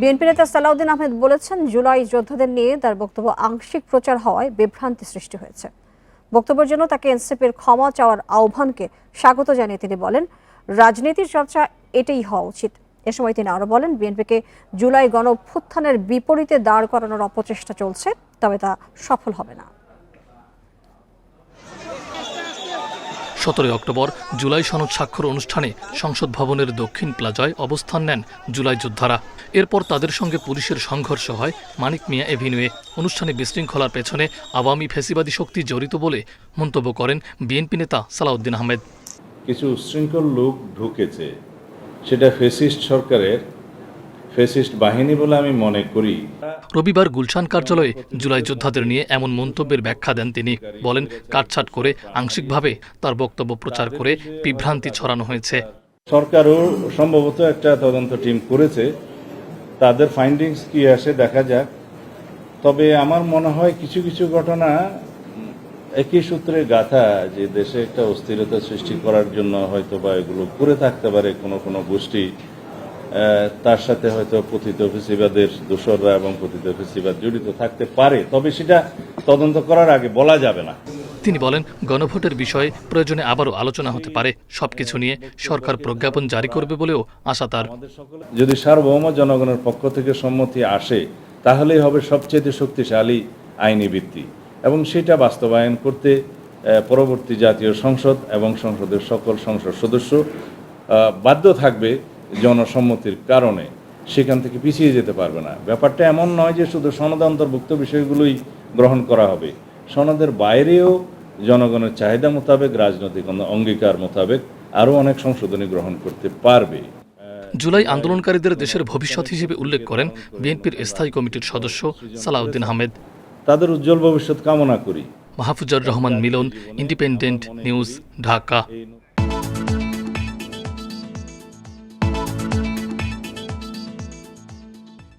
BNP নেতা সালাউদ্দিন আহমেদ বলেছেন, জুলাই যোদ্ধাদের নিয়ে তার বক্তব্য আংশিক প্রচার হওয়ায় বিভ্রান্তি সৃষ্টি হয়েছে। বক্তব্যের জন্য তাকে এনসিপির ক্ষমা চাওয়ার আহ্বানকে স্বাগত জানিয়ে তিনি বলেন, রাজনীতির চর্চা এটাই হওয়া উচিত। এ সময় তিনি আরও বলেন, বিএনপিকে জুলাই গণ বিপরীতে দাঁড় করানোর অপচেষ্টা চলছে, তবে তা সফল হবে না। সতেরোই অক্টোবর জুলাই সনদ স্বাক্ষর অনুষ্ঠানে সংসদ ভবনের দক্ষিণ প্লাজায় অবস্থান নেন জুলাই যোদ্ধারা। এরপর তাদের সঙ্গে পুলিশের সংঘর্ষ হয় মানিক মিয়া এভিনিউয়ে। অনুষ্ঠানে বিশৃঙ্খলার পেছনে আওয়ামী ফেসিবাদী শক্তি জড়িত বলে মন্তব্য করেন বিএনপি নেতা সালাউদ্দিন আহমেদ। কিছু উচ্ছৃঙ্খল লোক ঢুকেছে। সেটা ফেসিস্ট সরকারের ফেসিস্ট বাহিনী বলে আমি মনে করি। রবিবার গুলশান কার্যালয়ে জুলাই যোদ্ধাদের নিয়ে এমন মন্তব্যের ব্যাখ্যা দেন তিনি। বলেন কাটছাট করে আংশিকভাবে তার বক্তব্য প্রচার করে বিভ্রান্তি ছড়ানো হয়েছে। সরকারও সম্ভবত একটা তদন্ত টিম করেছে। তাদের ফাইন্ডিংস কি আসে দেখা যাক। তবে আমার মনে হয় কিছু কিছু ঘটনা একই সূত্রে গাথা যে দেশে একটা অস্থিরতা সৃষ্টি করার জন্য হয়তো বা এগুলো করে থাকতে পারে কোনো কোনো গোষ্ঠী। তার সাথে হয়তো পতিত ফেসিবাদের দোসররা এবং পতিত ফেসিবাদ জড়িত থাকতে পারে। তবে সেটা তদন্ত করার আগে বলা যাবে না। তিনি বলেন গণভোটের বিষয়ে প্রয়োজনে আবারও আলোচনা হতে পারে। সবকিছু নিয়ে সরকার প্রজ্ঞাপন জারি করবে বলেও আশা তার। যদি সার্বভৌম জনগণের পক্ষ থেকে সম্মতি আসে তাহলেই হবে সবচেয়ে শক্তিশালী আইনি ভিত্তি। এবং সেটা বাস্তবায়ন করতে পরবর্তী জাতীয় সংসদ এবং সংসদের সকল সংসদ সদস্য বাধ্য থাকবে জনসম্মতির কারণে সেখান থেকে পিছিয়ে যেতে পারবে না। ব্যাপারটা এমন নয় যে শুধু সনদ অন্তর্ভুক্ত বিষয়গুলোই গ্রহণ করা হবে। সনদের বাইরেও জনগণের চাহিদা মোতাবেক রাজনৈতিক অঙ্গীকার মোতাবেক আরও অনেক সংশোধনী গ্রহণ করতে পারবে। জুলাই আন্দোলনকারীদের দেশের ভবিষ্যৎ হিসেবে উল্লেখ করেন বিএনপির স্থায়ী কমিটির সদস্য সালাউদ্দিন আহমেদ। তাদের উজ্জ্বল ভবিষ্যৎ কামনা করি। Mahfuzar Rahman Milon independent news Dhaka.